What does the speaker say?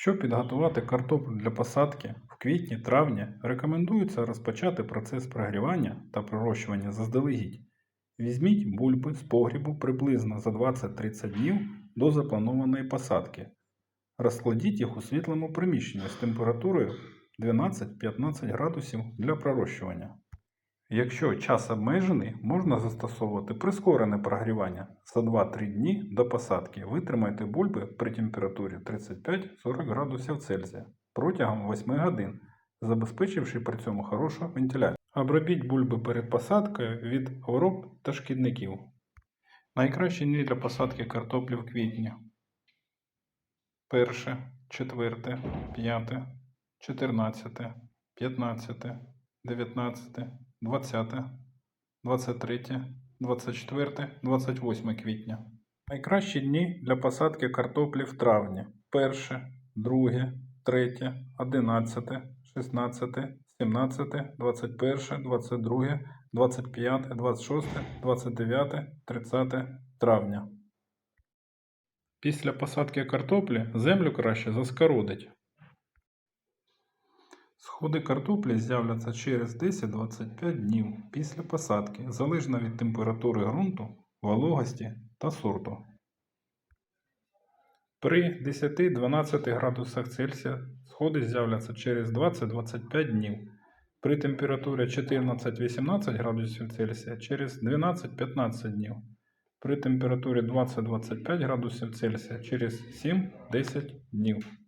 Щоб підготувати картоплю для посадки в квітні-травні, рекомендується розпочати процес прогрівання та пророщування заздалегідь. Візьміть бульби з погрібу приблизно за 20-30 днів до запланованої посадки. Розкладіть їх у світлому приміщенні з температурою 12-15 градусів для пророщування. Якщо час обмежений, можна застосовувати прискорене прогрівання. За 2-3 дні до посадки витримайте бульби при температурі 35-40 градусів Цельсія протягом 8 годин, забезпечивши при цьому хорошу вентиляцію. Обробіть бульби перед посадкою від хвороб та шкідників. Найкращі дні для посадки картоплі в квітні. Перше, четверте, п'яте, чотирнадцяте, п'ятнадцяте, дев'ятнадцяте, двадцяте, двадцять третє, двадцять четверте, двадцять восьме квітня. Найкращі дні для посадки картоплі в травні. Перше, друге, третє, одинадцяте, шістнадцяте, сімнадцяте, двадцять перше, двадцять друге, двадцять п'яте, двадцять шосте, двадцять дев'яте, тридцяте травня. Після посадки картоплі землю краще заскородить. Сходи картоплі з'являться через 10-25 днів після посадки, залежно від температури ґрунту, вологості та сорту. При 10-12 градусах Цельсія сходи з'являться через 20-25 днів. При температурі 14-18 градусів Цельсія через 12-15 днів. При температурі 20-25 градусів Цельсія через 7-10 днів.